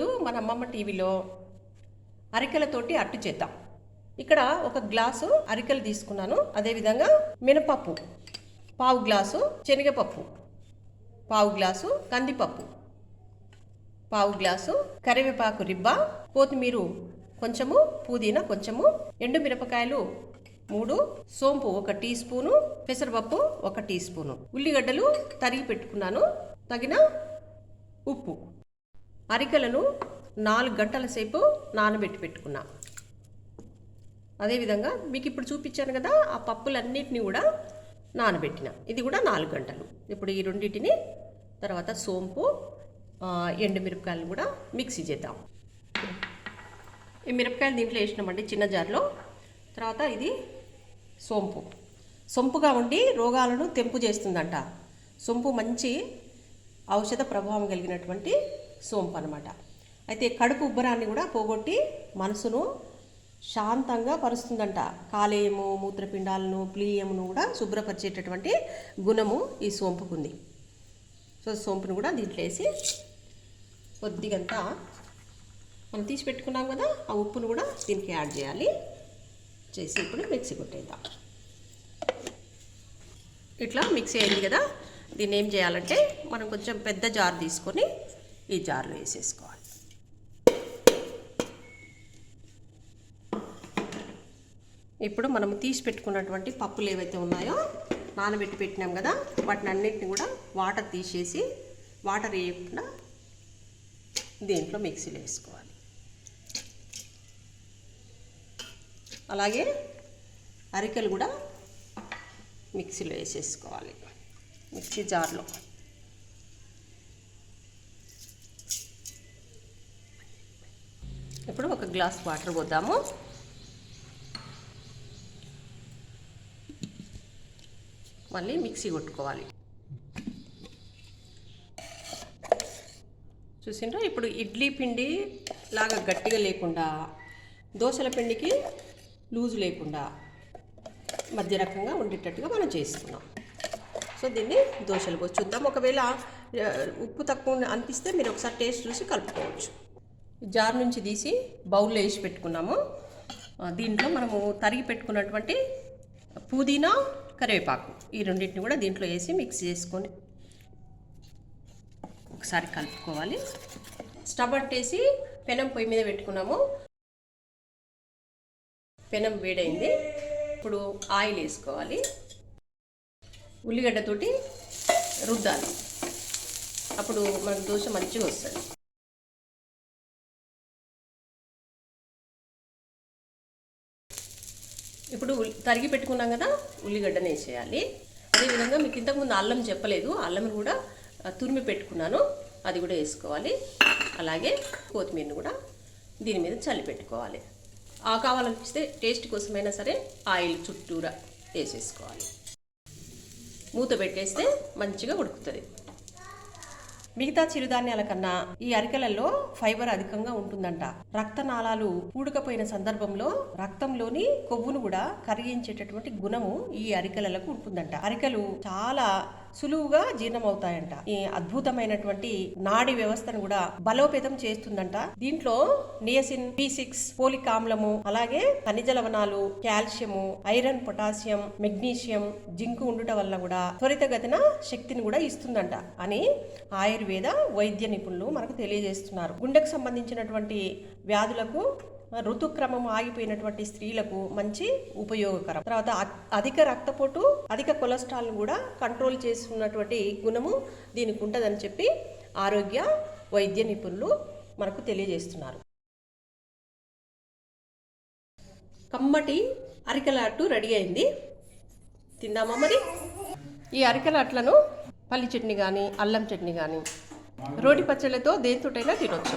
మన అమ్మమ్మ టీవీలో అరికెలతోటి అట్టు చేద్దాం. ఇక్కడ ఒక గ్లాసు అరికెలు తీసుకున్నాను. అదేవిధంగా మినపప్పు పావు గ్లాసు శనగపప్పు పావు గ్లాసు కందిపప్పు పావు గ్లాసు కరివేపాకు రిబ్బ కొత్తిమీర కొంచెము పుదీనా కొంచెము ఎండు మిరపకాయలు మూడు సోంపు ఒక టీ స్పూను పెసరపప్పు ఒక టీ స్పూను. ఉల్లిగడ్డలు తరిగి పెట్టుకున్నాను. తగిన ఉప్పు. అరికలను నాలుగు గంటల సేపు నానబెట్టి పెట్టుకున్నా. అదేవిధంగా మీకు ఇప్పుడు చూపించాను కదా ఆ పప్పులన్నిటినీ కూడా నానబెట్టిన. ఇది కూడా నాలుగు గంటలు. ఇప్పుడు ఈ రెండింటిని తర్వాత సోంపు ఎండుమిరపకాయలు కూడా మిక్సీ చేద్దాం. ఈ మిరపకాయలు దీంట్లో వేసినామండి చిన్న జార్లో. తర్వాత ఇది సోంపు. సొంపుగా ఉండి రోగాలను తెంపు చేస్తుందంట. సొంపు మంచి ఔషధ ప్రభావం కలిగినటువంటి సోంపు అనమాట అయితే కడుపు ఉబ్బరాన్ని కూడా పోగొట్టి మనసును శాంతంగా పరుస్తుందంట. కాలేయము మూత్రపిండాలను ప్లీయమును కూడా శుభ్రపరిచేటటువంటి గుణము ఈ సోంపుకు ఉంది సో సోంపును కూడా దీంట్లో వేసి కొద్దిగంతా మనం తీసి పెట్టుకున్నాం కదా ఆ ఉప్పును కూడా దీనికి యాడ్ చేయాలి. చేసి ఇప్పుడు మిక్సీ కొట్టేద్దాం. ఇట్లా మిక్సీ అయింది కదా దీన్ని ఏం చేయాలంటే మనం కొంచెం పెద్ద జార్ తీసుకొని ఈ జార్లో వేసేసుకోవాలి. ఇప్పుడు మనం తీసి పెట్టుకున్నటువంటి పప్పులు ఏవైతే ఉన్నాయో నానబెట్టి పెట్టినాం కదా వాటిని అన్నింటిని కూడా వాటర్ తీసేసి వాటర్ వేయకుండా దీంట్లో మిక్సీలో వేసుకోవాలి. అలాగే అరికెలు కూడా మిక్సీలో వేసేసుకోవాలి. మిక్సీ జార్లో. ఇప్పుడు ఒక గ్లాస్ వాటర్ పోద్దాము. మళ్ళీ మిక్సీ కొట్టుకోవాలి. చూసిండ్రా? ఇప్పుడు ఇడ్లీ పిండి లాగా గట్టిగా లేకుండా దోశల పిండికి లూజ్ లేకుండా మధ్య రకంగా ఉండేటట్టుగా మనం చేసుకున్నాం. సో దీన్ని దోశలు పోసి చూద్దాం. ఒకవేళ ఉప్పు తక్కువ అనిపిస్తే మీరు ఒకసారి టేస్ట్ చూసి కలుపుకోవచ్చు. జార్ నుంచి తీసి బౌల్లో వేసి పెట్టుకున్నాము. దీంట్లో మనము తరిగి పెట్టుకున్నటువంటి పుదీనా కరివేపాకు ఈ రెండింటిని కూడా దీంట్లో వేసి మిక్స్ చేసుకొని ఒకసారి కలుపుకోవాలి. స్టవ్ అంటేసి పెనం పొయ్యి మీద పెట్టుకున్నాము. పెనం వేడైంది. ఇప్పుడు ఆయిల్ వేసుకోవాలి. ఉల్లిగడ్డతోటి రుద్దాలి. అప్పుడు మనకు దోశ మంచిగా వస్తుంది. ఇప్పుడు ఉల్లి- తరిగి పెట్టుకున్నాం కదా ఉల్లిగడ్డను వేసేయాలి. అదేవిధంగా మీకు ఇంతకుముందు అల్లం చెప్పలేదు అల్లం కూడా తురిమి పెట్టుకున్నాను. అది కూడా వేసుకోవాలి. అలాగే కొత్తిమీరని కూడా దీని మీద చల్లి పెట్టుకోవాలి. ఆ కావాలనిపిస్తే టేస్ట్ కోసమైనా సరే ఆయిల్ చుట్టూరా వేసేసుకోవాలి. మూత పెట్టేస్తే మంచిగా ఉడుకుతుంది. మిగతా చిరుధాన్యాల కన్నా ఈ అరికెలలో ఫైబర్ అధికంగా ఉంటుందంట. రక్తనాళాలు పూడకపోయిన సందర్భంలో రక్తంలోని కొవ్వును కూడా కరిగించేటటువంటి గుణము ఈ అరికెలకు ఉంటుందంట. అరికెలు చాలా సులువుగా జీర్ణమవుతాయంట. ఈ అద్భుతమైనటువంటి నాడి వ్యవస్థను కూడా బలోపేతం చేస్తుందంట. దీంట్లో నియసిన్ బి సిక్స్ పోలిక్ ఆమ్లము అలాగే ఖనిజ లవణాలు కాల్షియము ఐరన్ పొటాషియం మెగ్నీషియం జింకు ఉండుట వల్ల కూడా త్వరితగతిన శక్తిని కూడా ఇస్తుందంట అని ఆయుర్వేద వైద్య నిపుణులు మనకు తెలియజేస్తున్నారు. గుండెకు సంబంధించినటువంటి వ్యాధులకు ఋతుక్రమం ఆగిపోయినటువంటి స్త్రీలకు మంచి ఉపయోగకరం. తర్వాత అధిక రక్తపోటు అధిక కొలెస్ట్రాల్ కూడా కంట్రోల్ చేస్తున్నటువంటి గుణము దీనికి ఉంటుందని చెప్పి ఆరోగ్య వైద్య నిపుణులు మనకు తెలియజేస్తున్నారు. కమ్మటి అరికల అట్టు రెడీ అయింది. తిందామా మరి? ఈ అరికల అట్లను పల్లి చట్నీ కానీ అల్లం చట్నీ కానీ రోటి పచ్చళ్ళతో దేంతోటైనా తినొచ్చు.